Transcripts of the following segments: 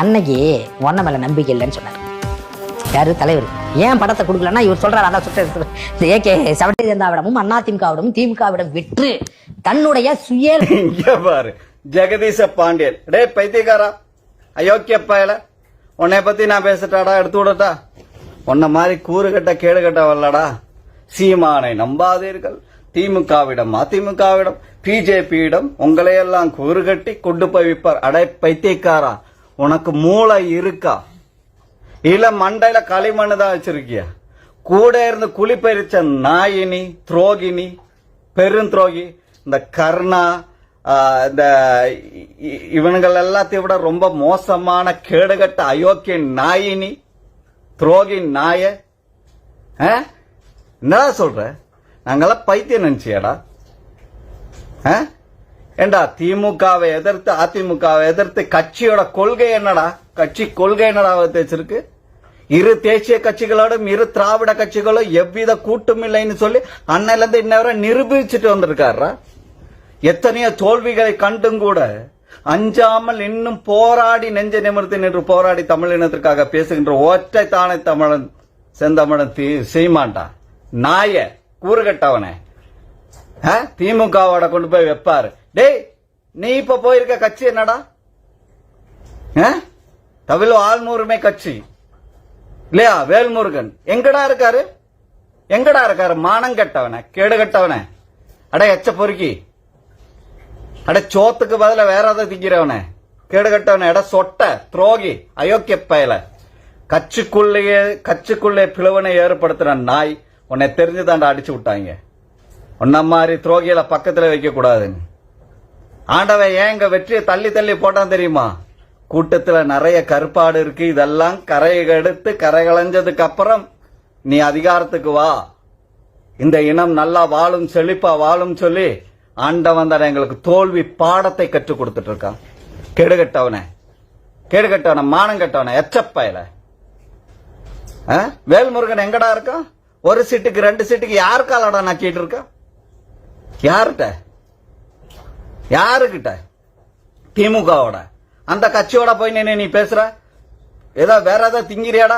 அன்னைக்கு உன்ன மேல நம்பிக்கை இல்லைன்னு சொன்னார். யாரு? தலைவர். ஏன் படத்தை கொடுக்கலன்னா இவர் சொல்றாரு அதான் சுத்த ஏகே சவட்டை அண்ணா அதிமுகவிடமும் திமுகவிடம் விற்று தன்னுடைய சுய பாரு ஜெகதீச பாண்டியன். டே பைத்தியக்காரா. அயோக்கிய பயல உன்னை பத்தி நான் பேசட்டாடா எடுத்து விடட்டா? உன்ன மாதிரி கூறுகட்ட கேடுகட்ட வரலடா. சீமானை நம்பாதீர்கள். திமுகவிடம் அதிமுகவிடம் பிஜேபியிடம் உங்களையெல்லாம் கூறுகட்டி கொண்டு போய் விப்பார் அடே பைத்தியக்காரா. உனக்கு மூளை இருக்கா இல்ல மண்டையில களிமண் தான் வச்சிருக்கியா கூட இருந்து குழி நாயினி துரோகினி பெருந்துரோகி இந்த கர்ணா இந்த இவனுங்கள் எல்லாத்தையும் விட ரொம்ப மோசமான கேடுகட்ட அயோக்கிய நாயினி துரோகி நாய ஆ? என்னடா சொல்ற நாங்கெல்லாம் பைத்தியம் நினைச்சியாடா ஆ? ஏண்டா திமுகவை எதிர்த்து அதிமுகவை எதிர்த்து கட்சியோட கொள்கை என்னடா? கட்சி கொள்கை என்னடா வச்சிருக்கு இரு தேசிய கட்சிகளோடும் இரு திராவிட கட்சிகளும் எவ்வித கூட்டும் இல்லைன்னு சொல்லி அன்னையில இருந்து இன்ன வரை நிரூபிச்சுட்டு வந்திருக்காரா எத்தனையோ தோல்விகளை கண்டும் கூட அஞ்சாமல் இன்னும் போராடி நெஞ்ச நிமிர்த்தி நின்று போராடி தமிழினத்திற்காக பேசுகின்ற ஒற்றை தானே தமிழன் செந்தமிழன் தீ சீமான்டா. நாய கூறுகட்டவனே. ஆ? திமுகவோட கொண்டு போய் வைப்பாரு. டேய் நீ இப்ப போயிருக்க கட்சி என்னடா? ஆ? தமிழ் ஆள்மூருமே கட்சி. இல்லையா வேல்முருகன். எங்கடா இருக்காரு? எங்கடா இருக்காரு? மானம் கெட்டவன கேடு கெட்டவன. அட எச்ச பொறுக்கி. அட சோத்துக்கு பதில வேற ஏதாவது திங்கிறவன. கேடு கெட்டவன எட சொட்ட துரோகி அயோக்கிய பயல. கட்சிக்குள்ளேயே கட்சிக்குள்ளே பிளவனை ஏற்படுத்தின நாய் உன்னை தெரிஞ்சுதாண்டா அடிச்சு விட்டாங்க. உன்ன மாதிரி துரோகியில பக்கத்துல வைக்க கூடாதுன்னு ஆண்டவன் ஏன் எங்க வெற்றியை தள்ளி தள்ளி போட்டான் தெரியுமா? கூட்டத்துல நிறைய கருப்பாடு இருக்கு. இதெல்லாம் கரையை எடுத்து கரை களைஞ்சதுக்கு அப்புறம் நீ அதிகாரத்துக்கு வா. இந்த இனம் நல்லா வாழும் செழிப்பா வாழும் சொல்லி ஆண்டவன் தான் எங்களுக்கு தோல்வி பாடத்தை கற்றுக் கொடுத்துட்டு இருக்கான். கெடுகட்டவனே கெடுகட்டவன மானம் கட்டவன எச்சப்பயல. ஆ? வேல்முருகன் எங்கடா இருக்கான்? ஒரு சீட்டுக்கு ரெண்டு சீட்டுக்கு யாருக்காலடா நான் நக்கிட்டு இருக்கா யார்கிட்ட? யாருக்கிட்ட? திமுகவோட. அந்த கட்சியோட போய் நின்று நீ பேசுற? ஏதோ வேற ஏதாவது திங்கிறியாடா?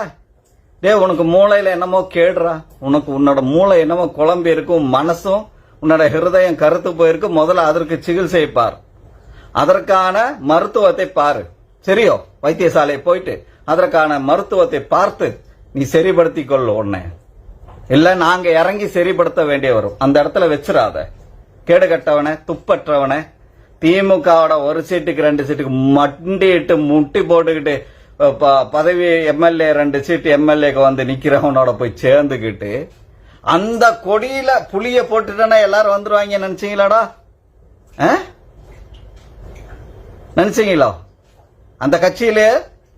டேய் உனக்கு மூளையில என்னமோ கேடுறா. உனக்கு உன்னோட மூளை என்னமோ குழம்பி இருக்கும் மனசும் உன்னோட ஹிருதயம் கருத்து போயிருக்கு. முதல்ல அதற்கு சிகிச்சை பார். அதற்கான மருத்துவத்தை பாரு. சரியோ? வைத்தியசாலை போயிட்டு அதற்கான மருத்துவத்தை பார்த்து நீ சரிப்படுத்திக் கொள்ளு உன்னை. இல்ல நாங்க இறங்கி சரிப்படுத்த வேண்டிய வரும். அந்த இடத்துல வச்சிடாத கேடு கட்டவனை துப்பற்றவனை திமுகவோட ஒரு சீட்டுக்கு ரெண்டு சீட்டுக்கு மண்டிட்டு முட்டி போட்டுக்கிட்டு ப- பதவி எம்எல்ஏ ரெண்டு சீட்டு எம்எல்ஏக்கு வந்து நிக்கிறவனோட போய் சேர்ந்துக்கிட்டு அந்த கொடியில புளிய போட்டுட்டேன்னா எல்லாரும் வந்துருவாங்க நினைச்சீங்களாடா? ஆ? நினைச்சீங்களா? அந்த கட்சியில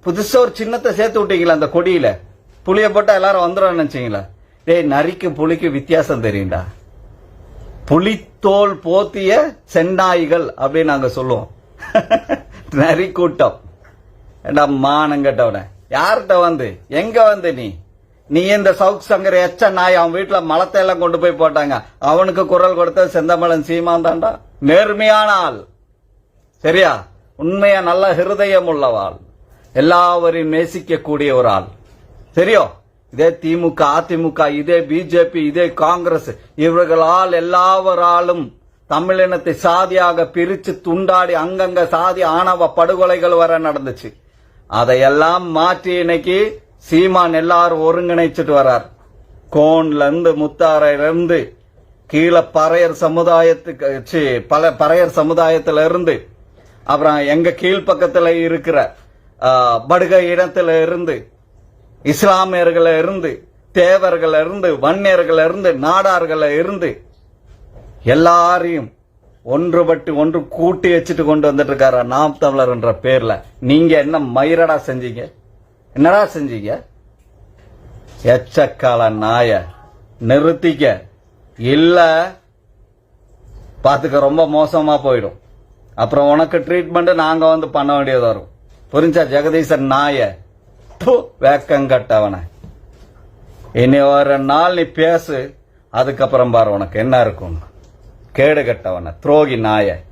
புதுசா ஒரு சின்னத்தை சேர்த்து விட்டீங்களா அந்த கொடியில? புளிய போட்டா எல்லாரும் வந்துடும் நினைச்சீங்களா? டேய் நரிக்கு புளிக்கு வித்தியாசம் தெரியும்டா. புலித்தோல் போத்திய சென்னாய்கள் அப்படின்னு நாங்க சொல்லுவோம். நரி கூட்டம். ஏண்டா மானங்கட்டவன யார்கிட்ட வந்து? எங்க வந்து நீ? நீ இந்த சவுக் சங்கர் எச்ச நாய் அவன் வீட்டுல மலத்தை எல்லாம் கொண்டு போய் போட்டாங்க. அவனுக்கு குரல் கொடுத்த செந்தமலன் சீமான் தாண்டா நேர்மையான ஆள். சரியா? உண்மையா நல்ல ஹிருதயம் உள்ளவாள். எல்லாவரையும் நேசிக்கக்கூடிய ஒரு ஆள். சரியோ? இதே திமுக அதிமுக இதே பிஜேபி இதே காங்கிரஸ் இவர்களால் எல்லாவராலும் தமிழினத்தை சாதியாக பிரித்து துண்டாடி அங்கங்க சாதி ஆணவ படுகொலைகள் வர நடந்துச்சு. அதையெல்லாம் மாற்றி இன்னைக்கு சீமான் எல்லாரும் ஒருங்கிணைச்சிட்டு வரார். கோன்ல இருந்து கீழே பறையர் சமுதாயத்துக்கு பல பறையர் சமுதாயத்துல இருந்து அப்புறம் எங்க கீழ்ப்பக்கத்துல இருக்கிற படுகை இடத்துல இருந்து இஸ்லாமியர்கள இருந்து தேவர்கள இருந்து வன்னியர்கள இருந்து நாடார்கள இருந்து எல்லாரையும் ஒன்றுபட்டு ஒன்று கூட்டி வச்சுட்டு கொண்டு வந்துட்டு இருக்காரு நாம் தமிழர் என்ற பேர்ல. நீங்க என்ன மயிரடா செஞ்சீங்க? என்னடா செஞ்சீங்க? எச்சக்கால நாய நிறுத்திக்க. இல்ல பாத்துக்க ரொம்ப மோசமா போயிடும். அப்புறம் உனக்கு ட்ரீட்மெண்ட் நாங்க வந்து பண்ண வேண்டியது வரும் புரிஞ்சா ஜெகதீசன் நாயை? வேக்கம் கட்டவன. இனி ஒரு நாள் நீ பேசு அதுக்கப்புறம் பாரு உனக்கு என்ன இருக்கும் கேடு கட்டவன துரோகி நாய.